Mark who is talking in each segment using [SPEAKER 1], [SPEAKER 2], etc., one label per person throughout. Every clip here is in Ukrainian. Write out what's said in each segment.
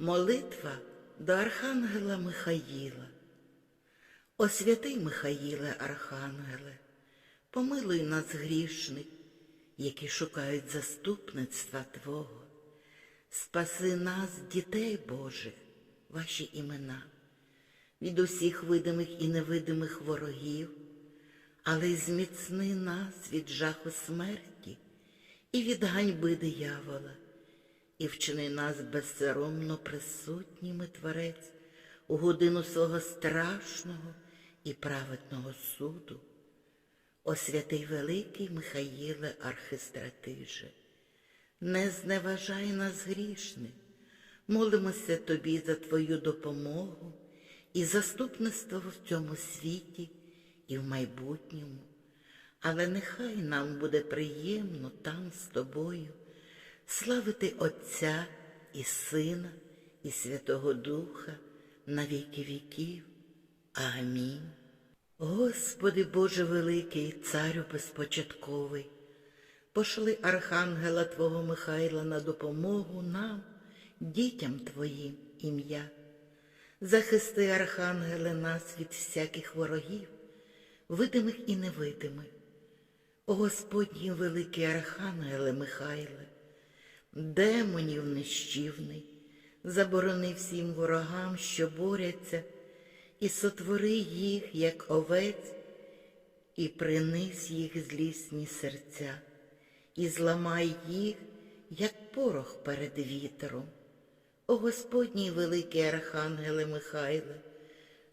[SPEAKER 1] Молитва до Архангела Михаїла. О святий Михаїле, Архангеле, помилуй нас грішних, які шукають заступництва Твого. Спаси нас, дітей Божих, ваші імена, від усіх видимих і невидимих ворогів, але й зміцни нас від жаху смерті і від ганьби диявола і вчини нас безсоромно присутніми Творець у годину свого страшного і праведного суду. О святий великий Михаїле Архистратиже, не зневажай нас грішних, молимося Тобі за Твою допомогу і заступництво в цьому світі і в майбутньому, але нехай нам буде приємно там з тобою славити Отця і Сина, і Святого Духа на віки віків. Амінь. Господи Боже великий, Царю безпочатковий, пошли Архангела Твого Михайла на допомогу нам, дітям Твоїм ім'я. Захисти, Архангеле, нас від всяких ворогів, видимих і невидимих. О Господній великий Архангеле Михайле, демонів нищівний, заборони всім ворогам, що борються, і сотвори їх, як овець, і приниз їх злісні серця, і зламай їх, як порох перед вітром. О Господній великий Архангеле Михайле,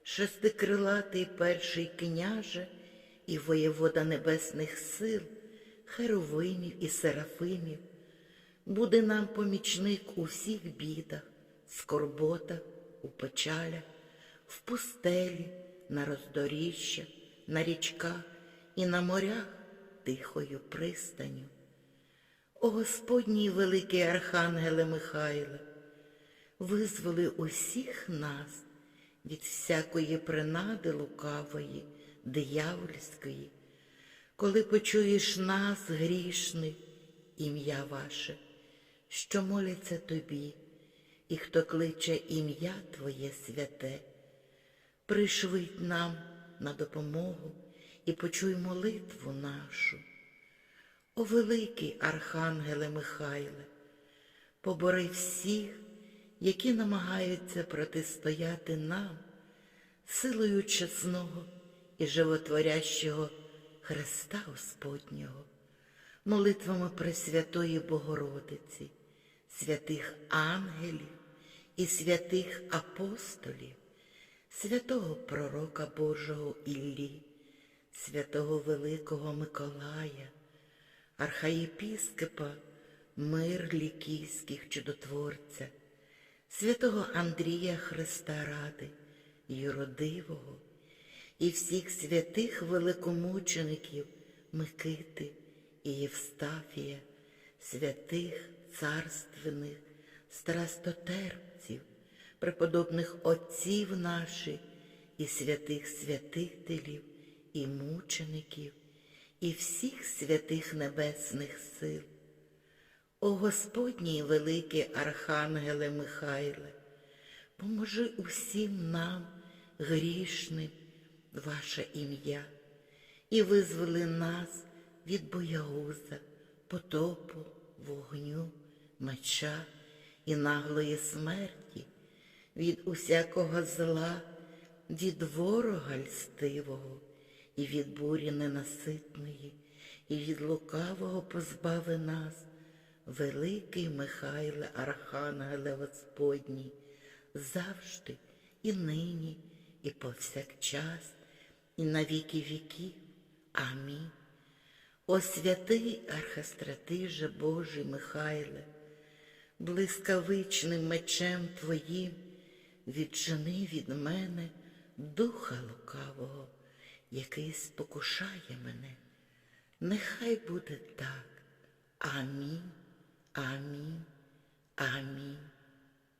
[SPEAKER 1] шестикрилатий перший княже і воєвода небесних сил, херовимів і серафимів, буде нам помічник у всіх бідах, скорботах, у печалях, в пустелі, на роздоріжжях, на річках і на морях тихою пристаню. О Господній великий Архангеле Михайле, визволи усіх нас від всякої принади лукавої, диявольської, коли почуєш нас, грішних, ім'я ваше, що моляться тобі, і хто кличе ім'я Твоє святе, пришвидь нам на допомогу і почуй молитву нашу. О великий Архангеле Михайле, побори всіх, які намагаються протистояти нам, силою чесного і животворящого Христа Господнього, молитвами Пресвятої Богородиці, святих ангелів і святих апостолів, святого Пророка Божого Іллі, святого Великого Миколая, архаєпіскопа мир лікійських чудотворця, святого Андрія Христа Ради, Юродивого і всіх святих великомучеників Микити і Євстафія, святих царственних страстотерпців, преподобних отців наших і святих святителів і мучеників, і всіх святих небесних сил. О Господній великий Архангеле Михайле, поможи усім нам, грішним, ваше ім'я, і визволи нас від боягуза, потопу, вогню, меча і наглої смерті, від усякого зла, від ворога льстивого, і від бурі ненаситної, і від лукавого позбави нас, великий Михайле Архангеле Господній, завжди і нині, і повсякчас, і на віки віків. Амінь. О святий архистратиже Божий Михайле, блискавичним мечем Твоїм віджени від мене духа лукавого, який спокушає мене. Нехай буде так. Амінь, амінь, амінь.